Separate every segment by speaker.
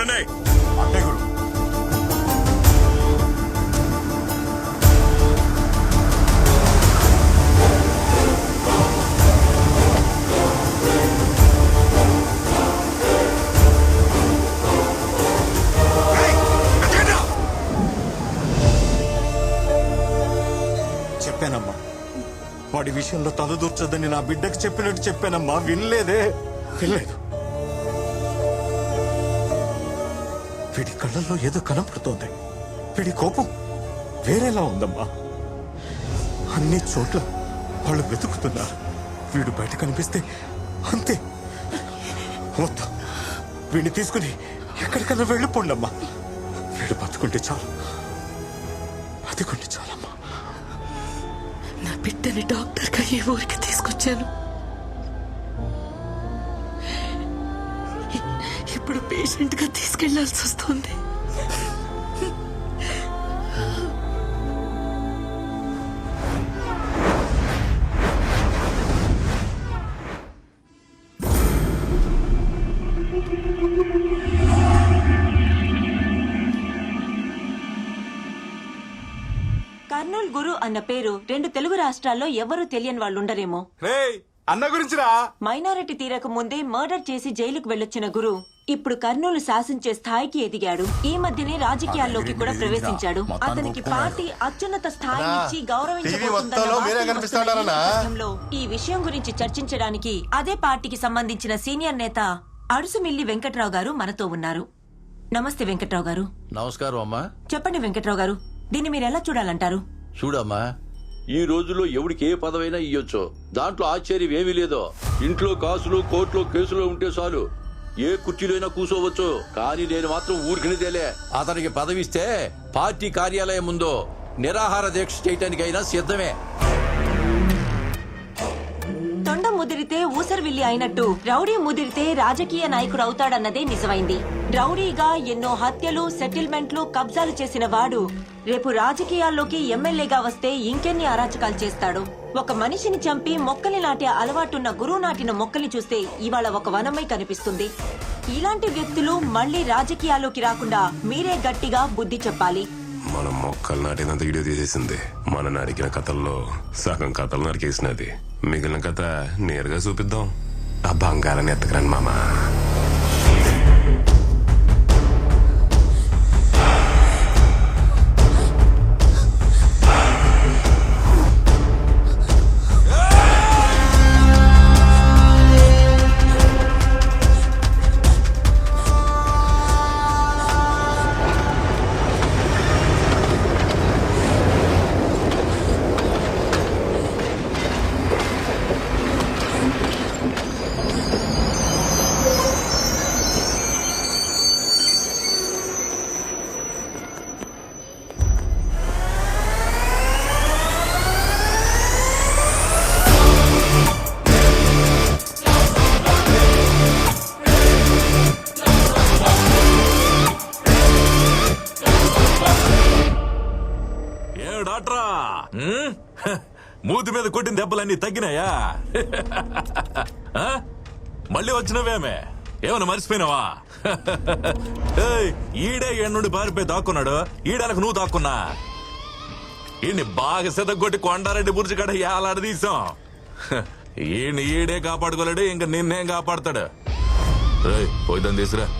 Speaker 1: చూడండి
Speaker 2: అంటే గురు చెప్పానమ్మా. వాడి విషయంలో తలదూర్చొద్దని నా బిడ్డకు చెప్పినట్టు చెప్పానమ్మా. వినలేదే. వినలేదు. వీడి కళ్ళల్లో ఏదో కనపడుతోంది. వీడి కోపం వేరేలా ఉందమ్మా. అన్ని చోట్ల వాళ్ళు వెతుకుతున్నారు. వీడు బయట కనిపిస్తే అంతే. వద్దు. వీడిని తీసుకుని ఎక్కడికన్నా వెళ్ళిపోండమ్మా. వీడు బతుకుంటే చాలు. అది కొంటే చాలమ్మా.
Speaker 3: నా బిడ్డని డాక్టర్గా ఈ ఊరికి తీసుకొచ్చాను. ఇప్పుడు పేషెంట్గా తీసుకెళ్ళాల్సి వస్తుంది.
Speaker 4: కర్నూల్ గురు అన్న పేరు రెండు తెలుగు రాష్ట్రాల్లో ఎవరూ తెలియని వాళ్ళు ఉండరేమో
Speaker 2: రేయ్ అన్న గురించిరా
Speaker 4: మైనారిటీ తీరక ముందే మర్డర్ చేసి జైలుకు వెళ్ళొచ్చిన గురు ఇప్పుడు కర్నూలు శాసించే స్థాయికి ఎదిగాడు. ఈ మధ్యనే రాజకీయాల్లోకి కూడా ప్రవేశించాడు. అతనికి పార్టీ అత్యున్నత స్థాయి ఇచ్చి
Speaker 5: కనిపిస్తాడారన్నా?
Speaker 4: గౌరవించబోతుందన్న ఈ విషయం గురించి చర్చించడానికి అదే పార్టీకి సంబంధించిన సీనియర్ నేత అడుసుమిల్లి వెంకట్రావు గారు మనతో ఉన్నారు. నమస్తే వెంకట్రావు గారు.
Speaker 6: నమస్కారం అమ్మా.
Speaker 4: చెప్పండి వెంకట్రావు గారు దీన్ని మీరు ఎలా చూడాలంటారు?
Speaker 6: చూడమ్మా. ఈ రోజుల్లో ఎవడికి ఏ పదవైనా ఇయ్యొచ్చు. దాంట్లో ఆశ్చర్యం ఏమీ లేదో. ఇంట్లో కాసులు కోర్టులో కేసులు ఉంటే చాలు. ఏ కుర్చీలోనైనా కూర్చోవచ్చు కానీ నేను మాత్రం ఊరికినిదేలే అతనికి పదవిస్తే పార్టీ కార్యాలయం ముందు నిరాహార దీక్ష చేయటానికైనా సిద్ధమే.
Speaker 4: తొండ ముదిరితే ఊసరవిల్లి అయినట్టు రౌడీ ముదిరితే రాజకీయ నాయకుడు అవుతాడన్నదే నిజమైంది. రౌడీగా ఎన్నో హత్యలు సెటిల్మెంట్లు కబ్జాలు చేసిన వాడు రేపు రాజకీయాల్లోకి ఎమ్మెల్యేగా వస్తే ఇంకెన్ని అరాచకాలు చేస్తాడు? ఒక మనిషిని చంపి మొక్కలు నాటే అలవాటున్న గురువు నాటిన మొక్కల్ని చూస్తే ఇవాళ ఒక వనమై కనిపిస్తుంది. ఇలాంటి వ్యక్తులు మళ్ళీ రాజకీయాల్లోకి రాకుండా మీరే గట్టిగా బుద్ధి చెప్పాలి.
Speaker 1: మనం మొక్కలు నాటినంత వీడియో తీసేసింది. మన నరికిన కథల్లో సగం కథలు నరికేసినది. మిగిలిన కథ నేరుగా చూపిద్దాం. ఆ బంగారాన్ని ఎత్తకరండి మామా.
Speaker 7: మూతి మీద కొట్టిన దెబ్బలన్నీ తగ్గినాయా? ఆ? మళ్ళీ వచ్చినవేమే? ఏమన్నా మర్చిపోయినావా? ఏయ్, ఈడే ఎండ నుండి పారిపోయి దాక్కున్నాడు. ఈడనకు నువ్వు దాక్కున్నా. ఈయన్ని బాగా సెతగొట్టి కొండారెడ్డి బుర్జి కడ ఏలాడదీసాం ఈయన ఈడే కాపాడుకోలేడు ఇంకా నిన్నేం కాపాడతాడు? ఏయ్, పోయిద్దాం తీసురా.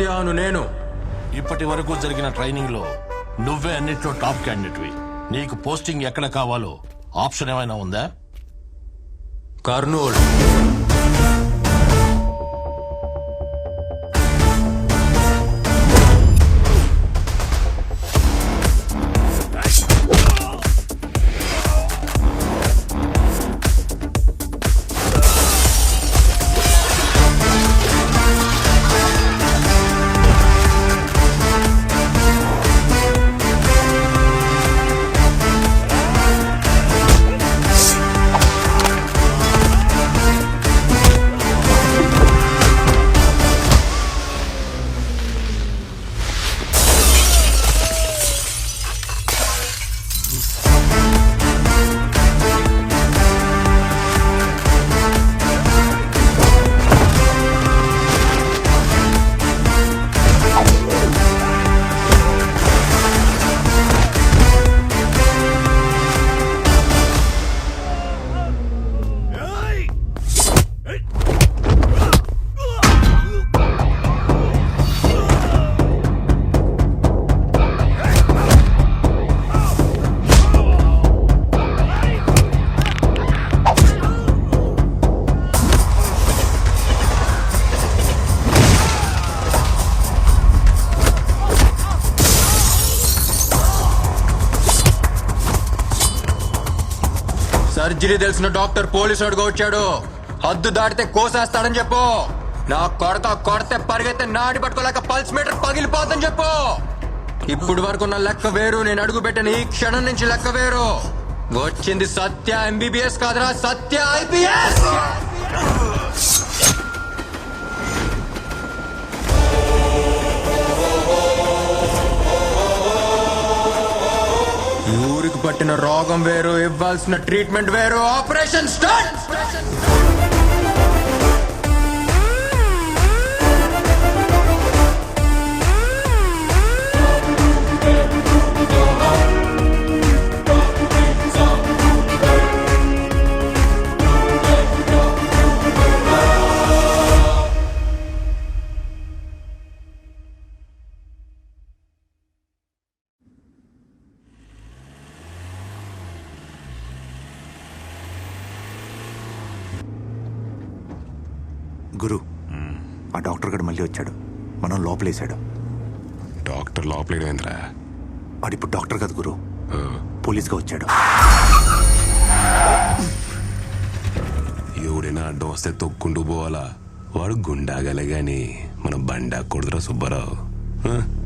Speaker 7: సత్యాను నేను.
Speaker 8: ఇప్పటి వరకు జరిగిన ట్రైనింగ్లో నువ్వే అన్నిట్లో టాప్ క్యాండిడేట్వి. నీకు పోస్టింగ్ ఎక్కడ కావాలో ఆప్షన్ ఏమైనా ఉందా?
Speaker 2: కర్నూలు.
Speaker 9: సర్జరీ తెలిసిన డాక్టర్ పోలీసు అడుగు వచ్చాడు. హద్దు దాటితే కోసేస్తాడని చెప్పు. నా కొడత కొడితే పరిగెత్తే నాడి పట్టుకోలేక పల్స్ మీటర్ పగిలిపోతుందని చెప్పు. ఇప్పుడు వరకు నా లెక్క వేరు నేను అడుగు పెట్టిన ఈ క్షణం నుంచి లెక్క వేరు. వచ్చింది సత్య ఎంబీబీఎస్ కాదురా సత్య ఐపీఎస్ ఊరికి పట్టిన రోగం వేరు ఇవ్వాల్సిన ట్రీట్మెంట్ వేరు. ఆపరేషన్ స్టార్ట్
Speaker 2: ఆ డాక్టర్ గడు మళ్ళీ వచ్చాడు. మనం లోపలేశాడు.
Speaker 1: డాక్టర్ లోపలేడేంద్రా?
Speaker 2: వాడిప్పుడు డాక్టర్ కదా గురు. పోలీస్గా వచ్చాడు.
Speaker 1: ఎవడైనా అడ్డం వస్తే తొక్కుంటూ పోవాలా? వాడు గుండాగలే గాని మన బండా కొడుతురా సుబ్బారావు. ఆ?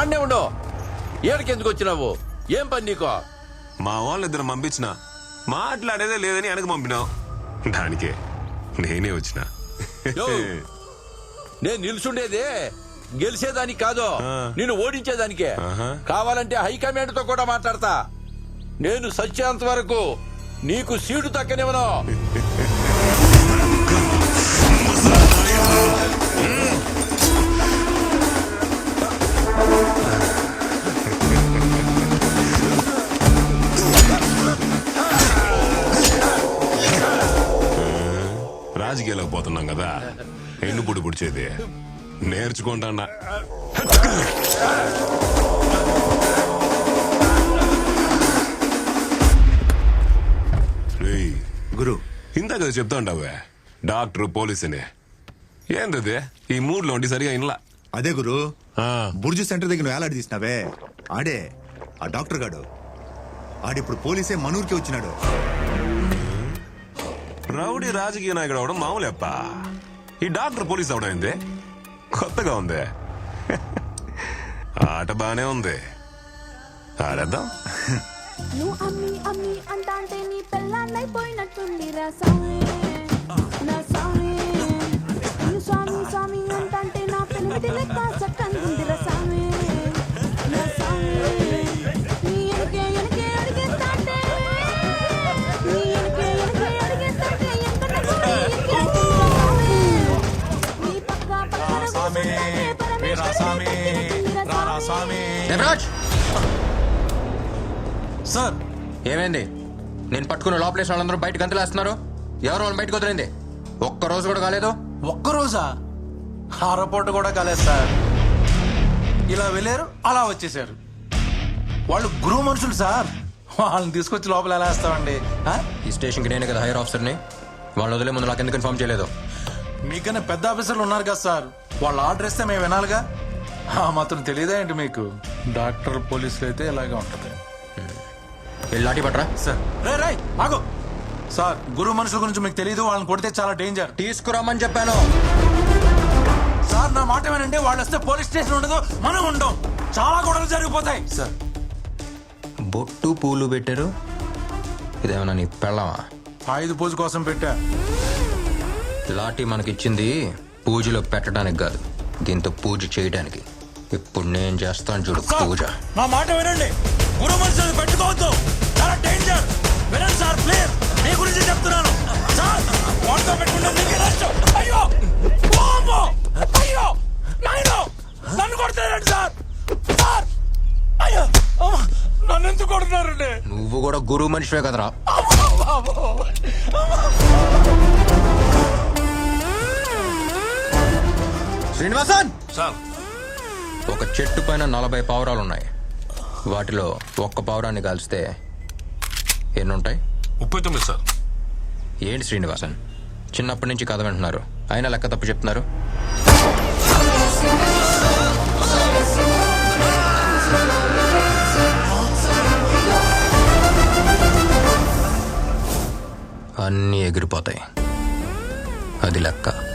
Speaker 6: ఆడనే ఉండవు ఏడకి ఎందుకు వచ్చినావు? ఏం పని నీకో?
Speaker 1: మా వాళ్ళు ఇద్దరు పంపించిన. మాట్లాడేదే లేదని వెనక పంపినావు. దానికే నేనే వచ్చిన.
Speaker 6: నేను నిల్చుండేదే. గెలిచేదానికి కాదు. నిన్ను ఓడించేదానికే. కావాలంటే హైకమాండ్తో కూడా మాట్లాడతా. నేను సచ్చేంత వరకు నీకు సీటు తక్కనివ్వను
Speaker 1: రాజకీయాలకు పోతున్నాం కదా. ఎన్ను పుడి పుడిచేది. నేర్చుకుంటాన్నా రేయ్,
Speaker 2: గురు.
Speaker 1: ఇందాక చెప్తా ఉంటావే. డాక్టర్ పోలీస్ అని ఏందది? ఈ మూడ్లో ఉండి సరిగా ఇన్లా.
Speaker 10: అదే గురు.
Speaker 1: ఆ,
Speaker 10: బుర్జు సెంటర్ దగ్గర నువ్వు వేలాడి తీసినావే. ఆడే ఆ డాక్టర్ గాడు. ఆడిప్పుడు పోలీసే మనూరికి వచ్చినాడు.
Speaker 1: రౌడీ రాజకీయ నాయకుడు అవడం మామూలేప్ప ఈ డాక్టర్ పోలీస్ అవడం ఏంది? కొత్తగా ఉంది. ఆట బానే ఉంది. ఆడేద్దాం.
Speaker 11: నువ్వు అమ్మి అమ్మి అంటాంటే నీ పెళ్ళాన్నైపోయినట్టుంది రా నా
Speaker 2: సార్.
Speaker 9: ఏమైంది? నేను పట్టుకున్న లోపలేసిన వాళ్ళందరూ బయటకు బయట గంతులేస్తున్నారు. ఎవరు వాళ్ళు బయటకు వదిలింది? ఒక్కరోజు కూడా కాలేదు?
Speaker 2: ఒక్క రోజా? ఆరపూట కూడా కాలేదు సార్ ఇలా వెళ్ళారు అలా వచ్చేసారు. వాళ్ళు గురువు మనుషులు సార్. వాళ్ళని తీసుకొచ్చి లోపల ఎలా వేస్తామండి? ఆ?
Speaker 9: ఈ స్టేషన్కి నేనే కదా హైయర్ ఆఫీసర్ని. వాళ్ళని వదిలే ముందు నాకు ఎందుకు ఇన్ఫార్మ్ చేయలేదు.
Speaker 2: మీకన్నా పెద్ద ఆఫీసర్లు ఉన్నారు కదా సార్. వాళ్ళు ఆర్డర్ ఇస్తే మేము వినాలిగా? ఆ మాత్రం తెలియదా ఏంటి మీకు? డాక్టర్ పోలీసులు అయితే ఇలాగే ఉంటుంది.
Speaker 9: వెళ్ళి లాఠీ పట్రా
Speaker 2: సార్. రే రే ఆగు. సార్ గురువు మనుషుల గురించి మీకు తెలియదు వాళ్ళని కొడితే చాలా డేంజర్.
Speaker 9: తీసుకురామని చెప్పాను.
Speaker 2: ఏమనంటే వాళ్ళు వస్తే పోలీస్ స్టేషన్ ఉండదు మనం ఉండం. చాలా గొడవలు జరిగిపోతాయి. సార్
Speaker 9: బొట్టు పూలు పెట్టారు. ఇదేమన్నా నీ పెళ్ళమా?
Speaker 2: ఆయుధ పూజ కోసం పెట్టా.
Speaker 9: లాఠీ మనకిచ్చింది పూజలో పెట్టడానికి కాదు దీంతో పూజ చేయడానికి. ఇప్పుడు నేను చేస్తాను చూడు పూజ.
Speaker 2: నా మాట వినండి. గురు మనుషులు పెట్టుకోవద్దు. చాలా డేంజర్ వినండి సార్ ప్లీజ్
Speaker 9: గురువు మనిషివే కదరా. శ్రీనివాసన్!
Speaker 7: సార్.
Speaker 9: ఒక చెట్టు పైన నలభై పావురాలు ఉన్నాయి వాటిలో ఒక్క పావురాన్ని కాల్స్తే ఎన్ని ఉంటాయి
Speaker 7: ముప్పై తొమ్మిది సార్.
Speaker 9: ఏంటి శ్రీనివాసన్? చిన్నప్పటి నుంచి కథ వింటున్నారు. అయినా లెక్క తప్పు చెప్తున్నారు. అన్నీ ఎగిరిపోతాయి. అది లెక్క.